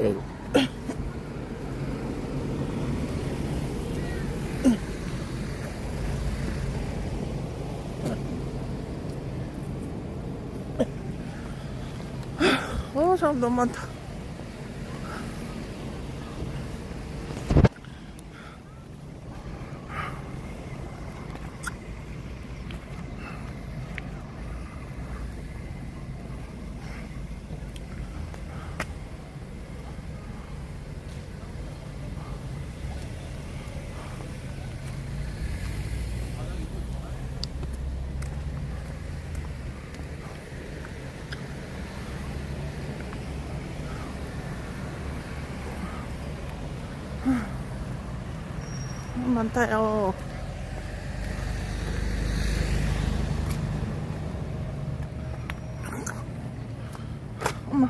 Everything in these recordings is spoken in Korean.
아이고. 어, 사람 너무 많다. 많다요. 엄마.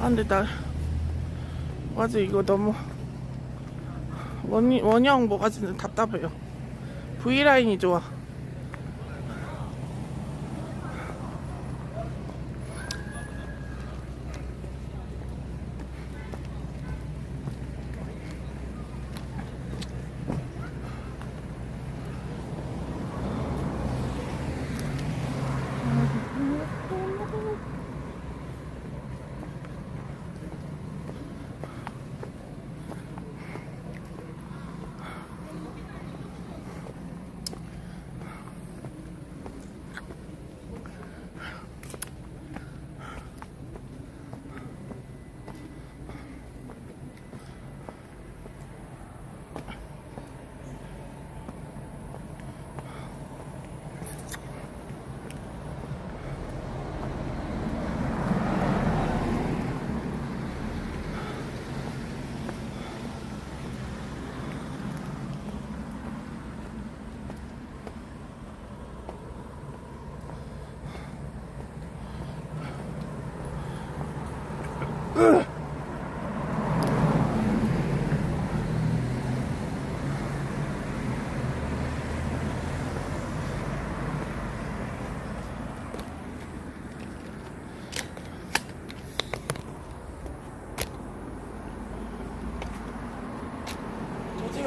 아, 근데 나, 맞아, 이거 너무. 원, 원형 뭐가 지는 답답해요. V라인이 좋아.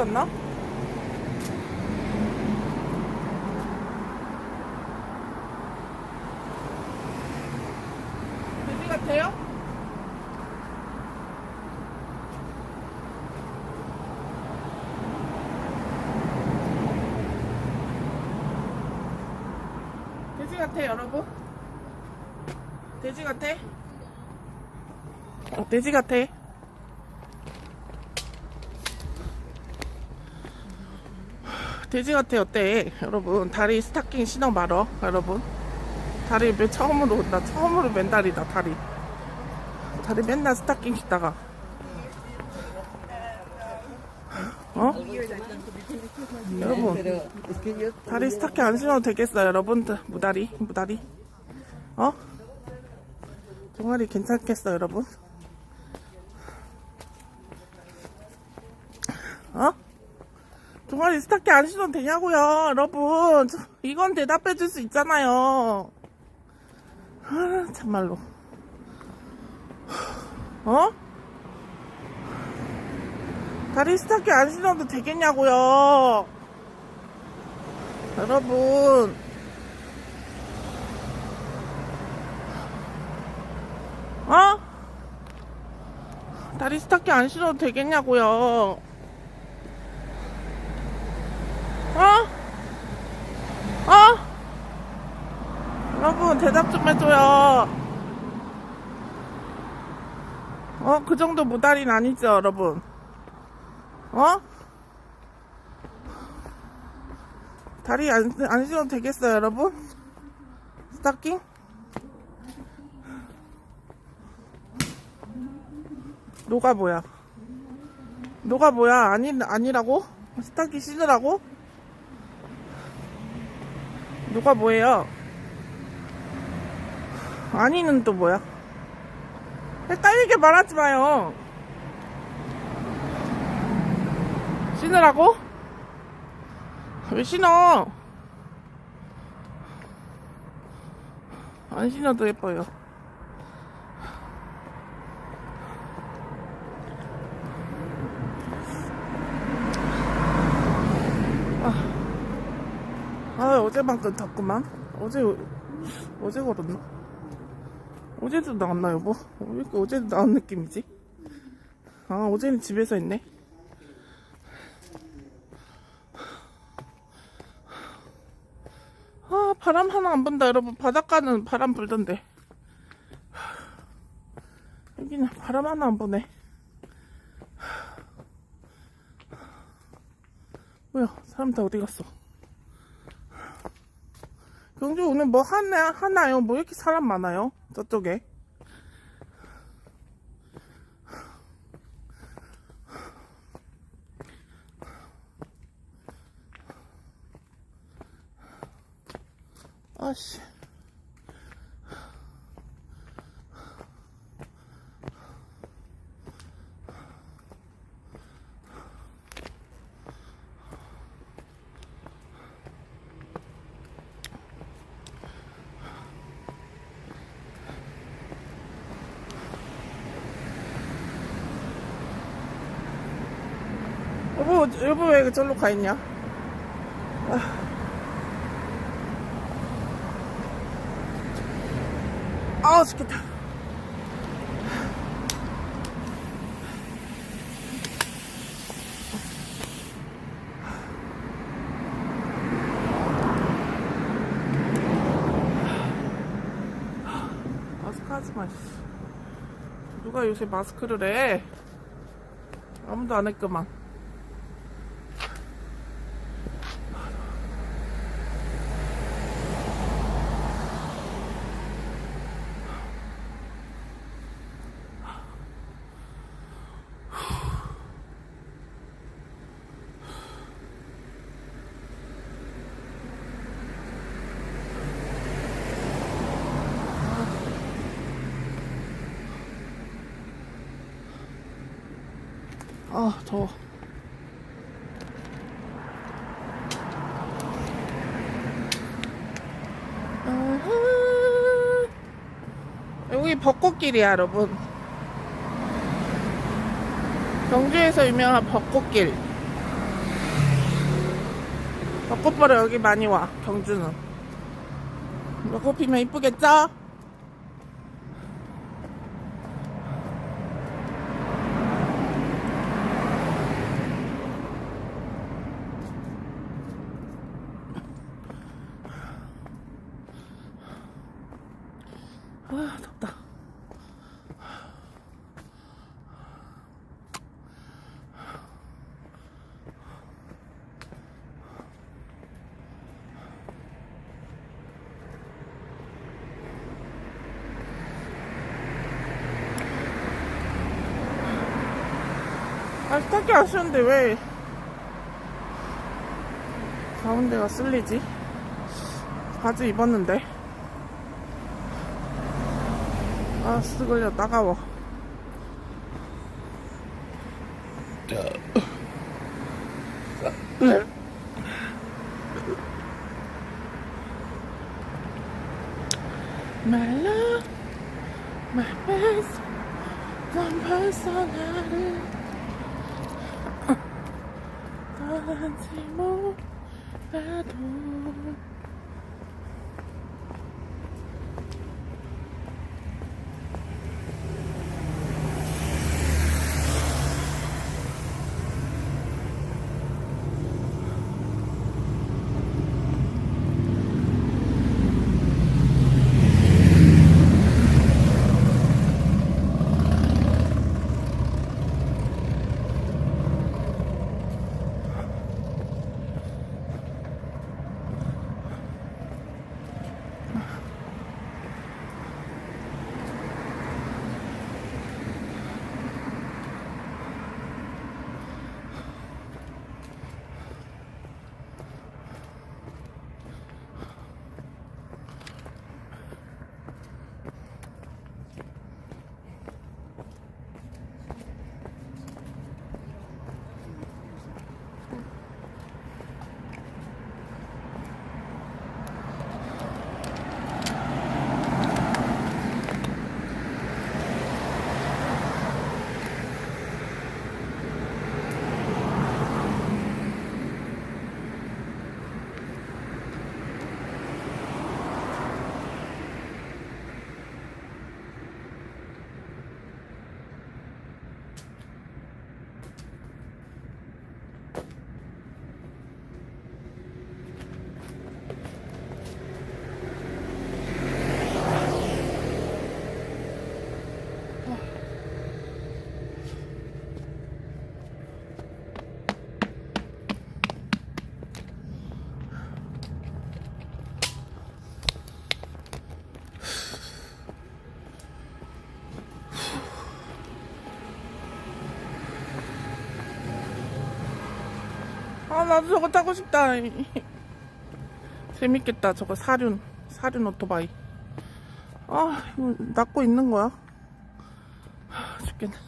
뭐 찍었나? 돼지 같아요? 돼지 같아 여러분? 돼지 같아? 어, 돼지 같아? 돼지 같아 어때? 여러분 다리 스타킹 신어 말어 여러분. 다리 맨 처음으로 나 처음으로 맨다리다 다리. 다리 맨날 스타킹 신다가. 어? 여러분 다리 스타킹 안 신어도 되겠어요 여러분? 무다리 무다리. 어? 종아리 괜찮겠어 여러분? 어? 종아리 스타킹 안 신어도 되냐고요, 여러분. 저- 이건 대답해 줄 수 있잖아요. 아, 참말로. 어? 다리 스타킹 안 신어도 되겠냐고요. 여러분. 어? 다리 스타킹 안 신어도 되겠냐고요. 어? 어? 여러분 대답 좀 해줘요. 어? 그 정도 무다리는 아니죠 여러분? 어? 다리 안, 안 신어도 되겠어요 여러분? 스타킹? 노가 뭐야? 노가 뭐야? 아니, 아니라고? 스타킹 신으라고? 누가 뭐예요? 아니는 또 뭐야? 헷갈리게 말하지 마요. 신으라고? 왜 신어? 안 신어도 예뻐요. 아, 어제만큼 덥구만. 어제, 어제 걸었나? 어제도 나왔나, 여보? 왜 이렇게 어제도 나온 느낌이지? 아, 어제는 집에서 했네. 아, 바람 하나 안 분다, 여러분. 바닷가는 바람 불던데. 여기는 바람 하나 안 부네. 뭐야, 사람 다 어디 갔어? 경주 오늘 뭐 하나, 하나요? 뭐 이렇게 사람 많아요? 저쪽에. 아씨. 여보, 여보 왜 저기로 가 있냐? 아, 아 죽겠다. 마스크 하지 마. 씨. 누가 요새 마스크를 해? 아무도 안 했구만. 아, 더워. 여기 벚꽃길이야, 여러분. 경주에서 유명한 벚꽃길. 벚꽃 보러 여기 많이 와, 경주는. 벚꽃 피면 이쁘겠죠? 아, 스타키 아쉬운데 왜 가운데가 쓸리지? 바지 입었는데. 아, 스 걸려 따가워. 떠나지 못해도 아 나도 저거 타고 싶다. 재밌겠다 저거 사륜 사륜 오토바이. 아 이거 낚고 있는 거야? 하, 죽겠네.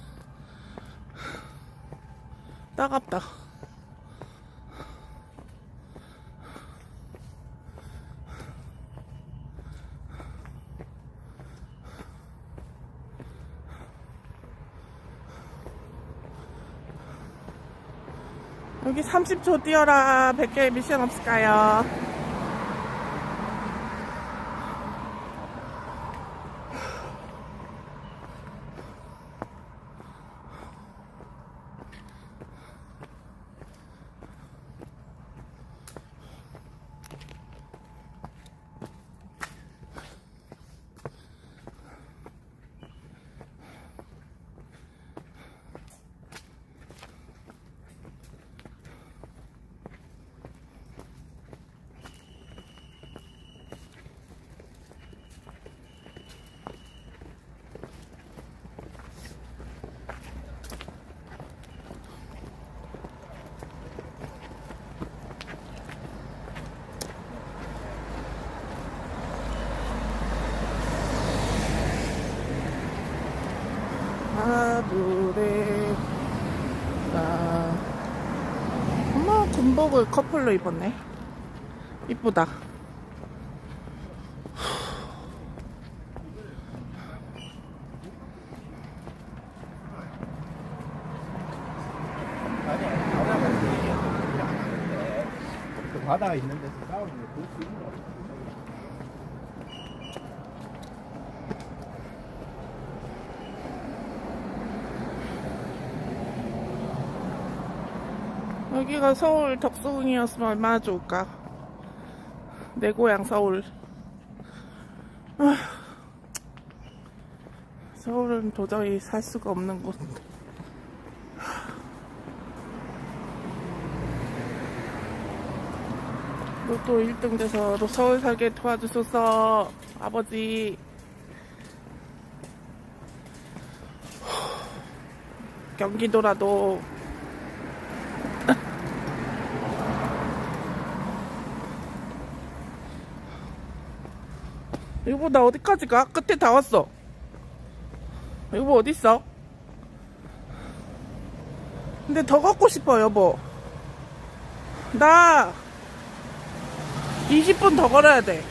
따갑다 여기 30초 뛰어라 100개 미션 없을까요? 군복을 커플로 입었네. 이쁘다. 그 바다가 있는 데서 싸우는 거볼수 있는 거 여기가 서울 덕수궁이었으면 얼마나 좋을까? 내 고향 서울. 아, 서울은 도저히 살 수가 없는 곳. 로또 1등 돼서 서울 살게 도와주소서 아버지. 경기도라도 여보 나 어디까지 가? 끝에 다 왔어 여보 어딨어? 근데 더 걷고 싶어 여보 나 20분 더 걸어야 돼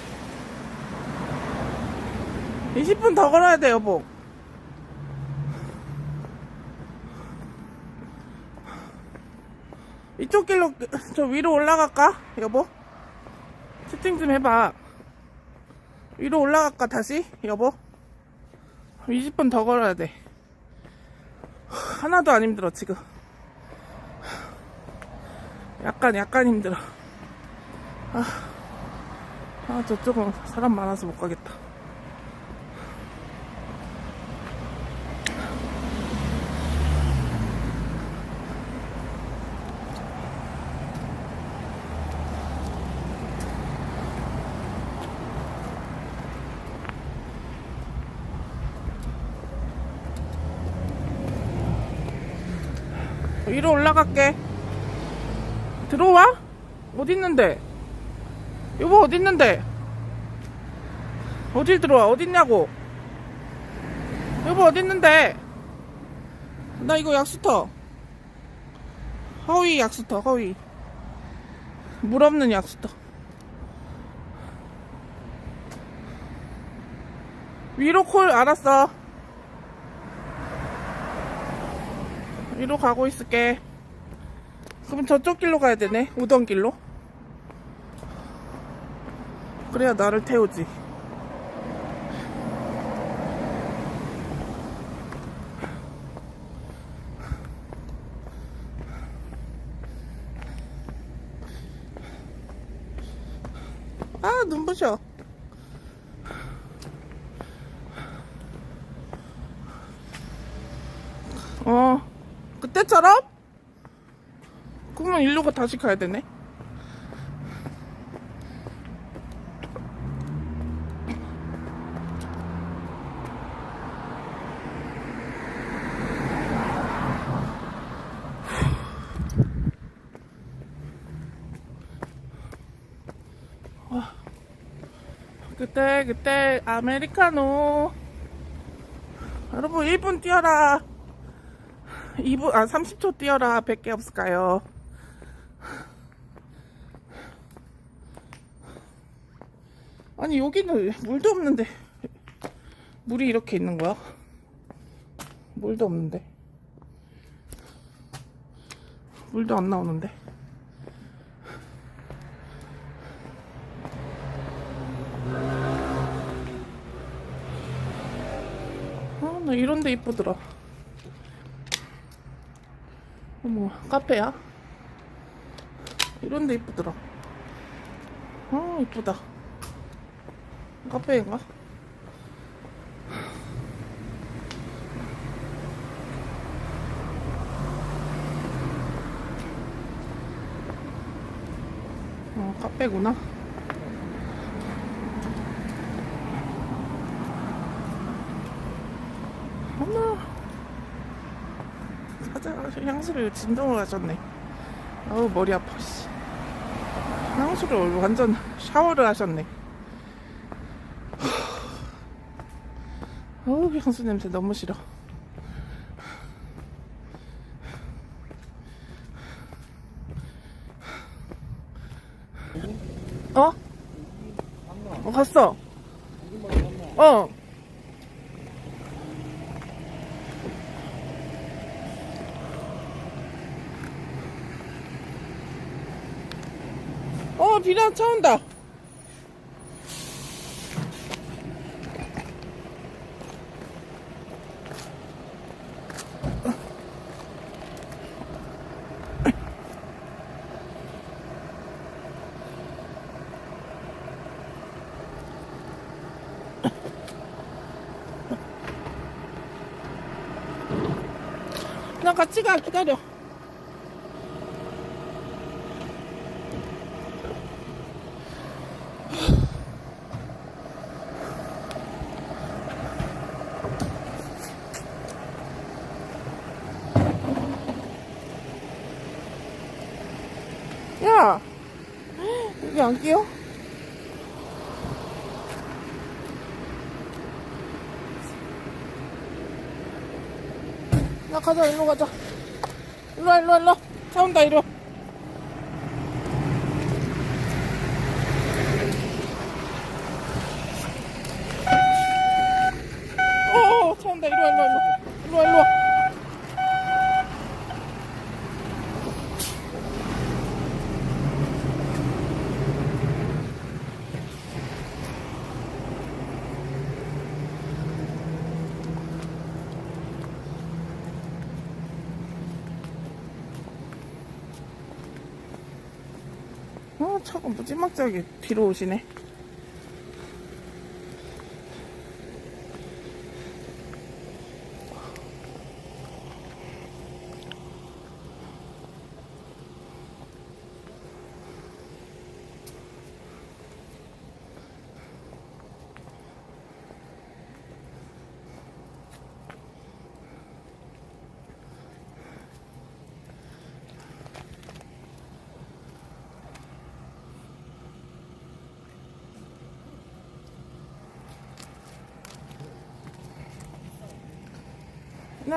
20분 더 걸어야 돼 여보 이쪽 길로 저 위로 올라갈까 여보? 채팅 좀 해봐 위로 올라갈까 다시? 여보? 20분 더 걸어야 돼. 하나도 안 힘들어 지금. 약간 약간 힘들어. 아, 아 저쪽은 사람 많아서 못 가겠다 위로 올라갈게. 들어와? 어디 있는데? 여보 어디 있는데? 어딜 들어와? 어디 있냐고? 여보 어디 있는데? 나 이거 약수터. 허위 약수터 허위. 물 없는 약수터. 위로 콜 알았어. 위로 가고 있을게. 그럼 저쪽 길로 가야 되네. 오던 길로. 그래야 나를 태우지. 아, 눈부셔. 일로 가 다시 가야 되네. 아, 그때 그때 아메리카노. 여러분 1분 뛰어라. 2분 아 30초 뛰어라. 100개 없을까요? 아니 여기는 물도 없는데 물이 이렇게 있는 거야 물도 없는데 물도 안 나오는데 아, 나 이런데 이쁘더라. 어머, 카페야? 이런데 이쁘더라. 아, 이쁘다. 카페인가? 어, 카페구나. 어머 사자 향수를 진동을 하셨네 아우 머리 아파 씨 향수를 완전 샤워를 하셨네 어우 향수 냄새 너무 싫어 어? 어 갔어 어 어, 비랑 차 온다. 나 같이 가, 기다려. 야! 여기 안 끼워? 나 가자, 일로 가자. 일로 와, 일로 와, 일로 와. 차 온다, 이리 와. 어, 차 온다, 이리 와, 일로 와, 일로 와. 일로 와, 일로 와. 어, 차가 무지막지하게 뒤로 오시네.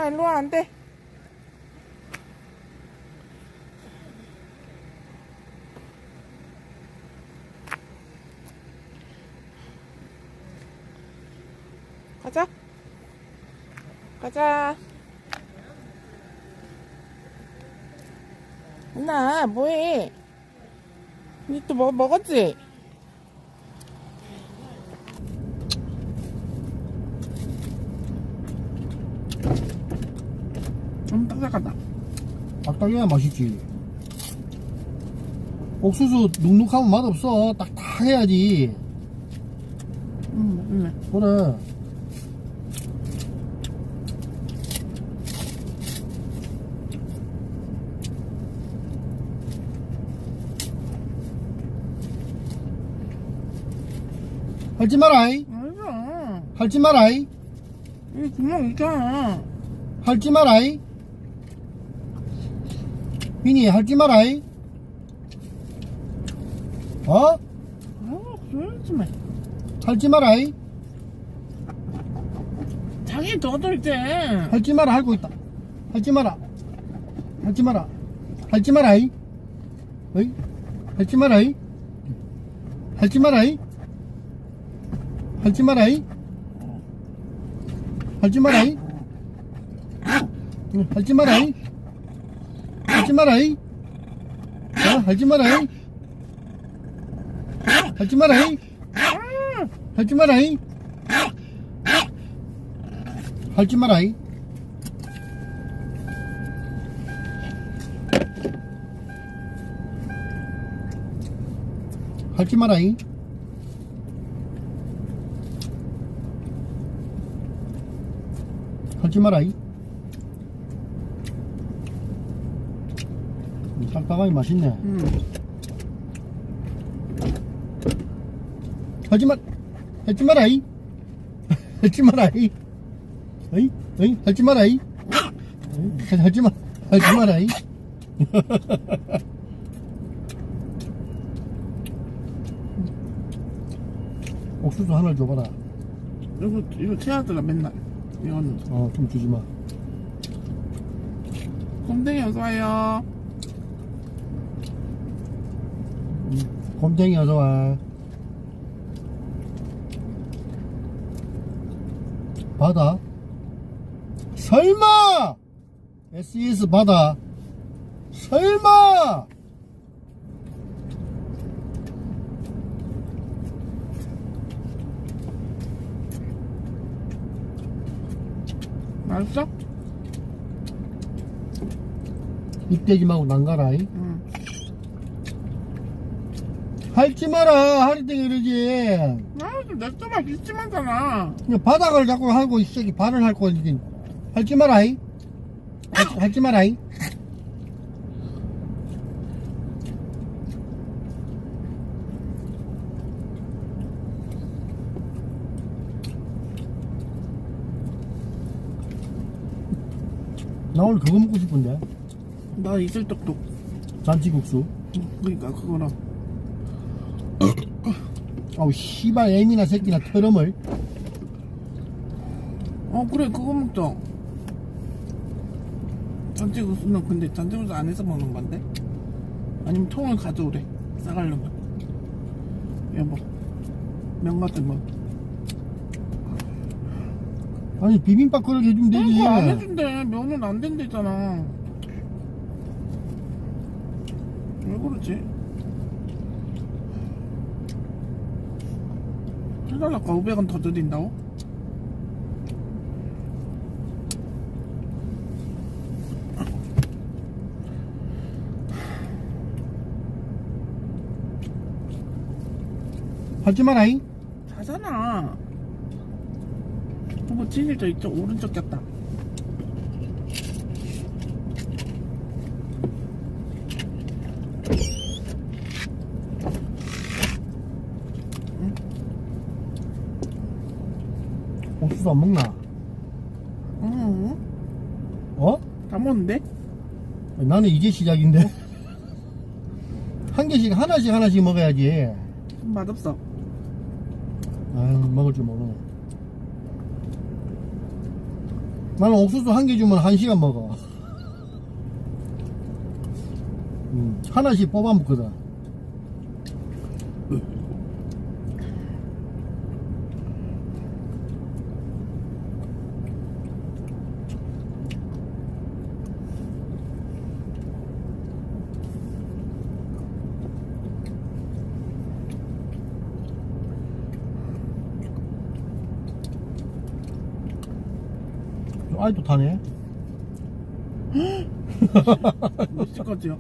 나 일로 와, 안 돼. 가자. 가자. 나 뭐해? 니 또 뭐 먹었지? 음, 딱딱하다. 닭다리야 맛있지. 옥수수 눅눅하면 맛없어. 딱딱해야지. 음, 음. 그래. 할지 마라이. 아니야. 할지 마라이. 이 구멍 있잖아. 할지 마라이. 미니 할지 마라이. 어? 아, 그러지 마. 핥지 마라이. 자기 더돌 때. 핥지 마라 핥고 있다. 핥지 마라. 핥지 마라. 핥지 마라이. 어이? 핥지 마라이. 핥지 마라이. 핥지 마라이. 핥지 마라이. 응, 핥지 마라이. 핥지 마라이. 어, 핥지 마라이. 핥지 마라이. 핥지 마라이. 핥지 마라이. 핥지 마라이. 핥지 마라이. 음, 딱딱하니 맛있네. 응. 하지 마, 하지 마라이. 하지 마라이. 어이, 어이, 하지 마라이. 하지 마, 하지 마라이. 옥수수 하나 줘봐라. 이거, 이거 채하더라, 맨날. 이거는. 어, 좀 주지 마. 곰탱이 어서와요. 곰탱이 어서 와. 바다? 설마! SES 바다? 설마! 맛있어? 입대지 말고 난가라이. 응. 할지 마라. 하리땡 이러지. 아, 냅둬봐. 기침하잖아. 그냥 바닥을 자꾸 하고, 이 새끼 발을 핥고, 이게. 할지 마라이. 할- 할지 마라이. 나 오늘 그거 먹고 싶은데. 나 이슬떡떡. 잔치국수. 그니까, 그거랑. 아우, 씨발, 애미나 새끼나 트럼을. 어, 그래, 그거 먹자. 잔치국수는 근데 잔치국수 안에서 먹는 건데? 아니면 통을 가져오래. 싸가려면. 여보. 면 같은 거. 아니, 비빔밥 그렇게 해주면 되지. 그거 안 해준대. 면은 안 된대잖아. 왜 그러지? 달라까 500원 더 드린다고? 하지 마라이. 자잖아. 어머, 진일 저 이쪽 오른쪽 꼈다. 옥수수 안 먹나? 어, 어? 다 먹는데? 나는 이제 시작인데. 한 개씩, 하나씩, 하나씩 먹어야지. 맛없어. 아유, 먹을 줄 모르네. 나는 옥수수 한 개 주면 한 시간 먹어. 음, 하나씩 뽑아 먹거든. 아이도 타네. 몇시 거지요?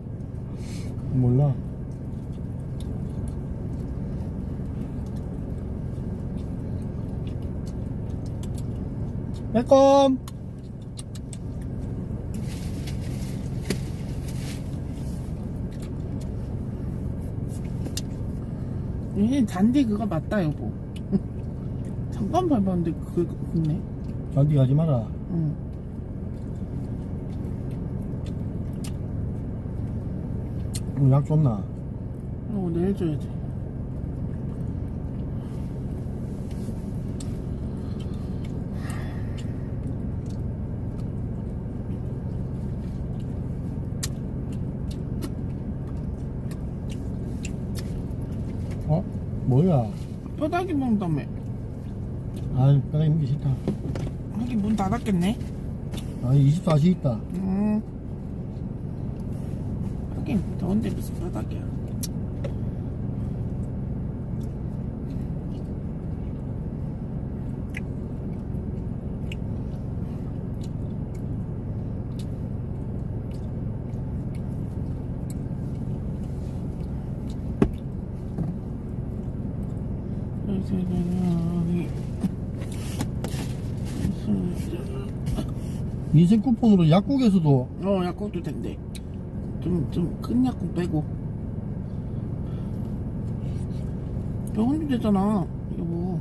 몰라. 빼꼼. 얘 잔디 그거 맞다 여보. 잠깐 밟았는데 그거 있네. 잔디 가지 마라. 음. 약 줬나? 어, 네, 오늘 해줘야지. 어? 뭐야? 뼈다귀 먹는다며. 아이, 뼈다귀 먹기 싫다. 하긴 문 닫았겠네. 아, 24시 있다. 음. 하긴 더운데 무슨 뼈다귀야. 인생 쿠폰으로 약국에서도 어, 약국도 된대. 좀, 좀 큰 약국 빼고. 병원도 되잖아, 여보.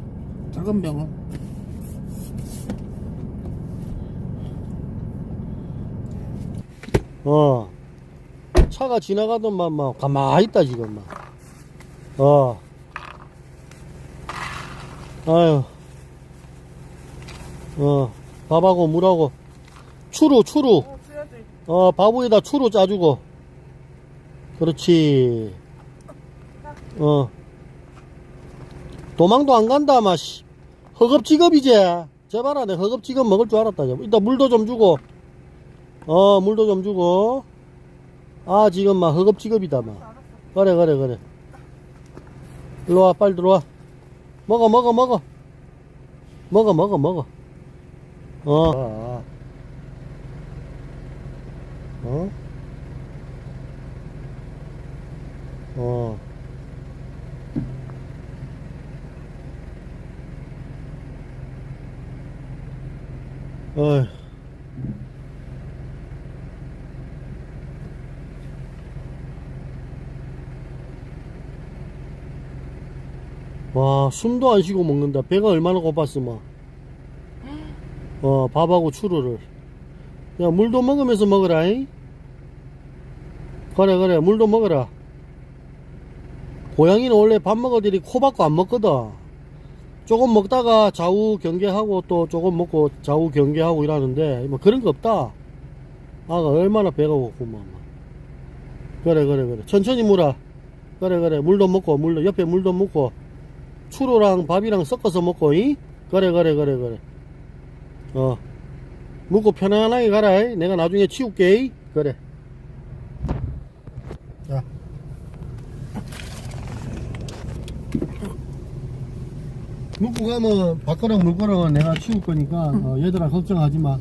작은 병원. 어 차가 지나가던만 막 가만히 있다 지금 막 어 아유 어 밥하고 물하고 추루 추루. 어. 어 밥위에다 추루 짜주고. 그렇지. 어. 도망도 안 간다 마씨. 허겁지겁이지. 제발아 내 허겁지겁 먹을 줄 알았다. 이따 물도 좀 주고. 어 물도 좀 주고. 아 지금 막 허겁지겁이다 막 그래 그래 그래. 일로와 빨리 들어와. 먹어 먹어 먹어. 먹어 먹어 먹어. 어 어? 어. 어이. 와, 숨도 안 쉬고 먹는다. 배가 얼마나 고팠으면. 어, 밥하고 추루를. 야, 물도 먹으면서 먹어라, 잉? 그래, 그래, 물도 먹어라. 고양이는 원래 밥 먹어들이 코 박고 안 먹거든. 조금 먹다가 좌우 경계하고 또 조금 먹고 좌우 경계하고 이러는데, 뭐 그런 거 없다. 아가 얼마나 배가 고프면. 그래, 그래, 그래. 천천히 물어. 그래, 그래. 물도 먹고, 물도, 옆에 물도 먹고, 추루랑 밥이랑 섞어서 먹고, 이? 그래, 그래, 그래, 그래. 어. 먹고 편안하게 가라. 이. 내가 나중에 치울게. 이. 그래. 먹고 가면 밥가락 물가락은 내가 치울 거니까 어, 얘들아 걱정하지 마.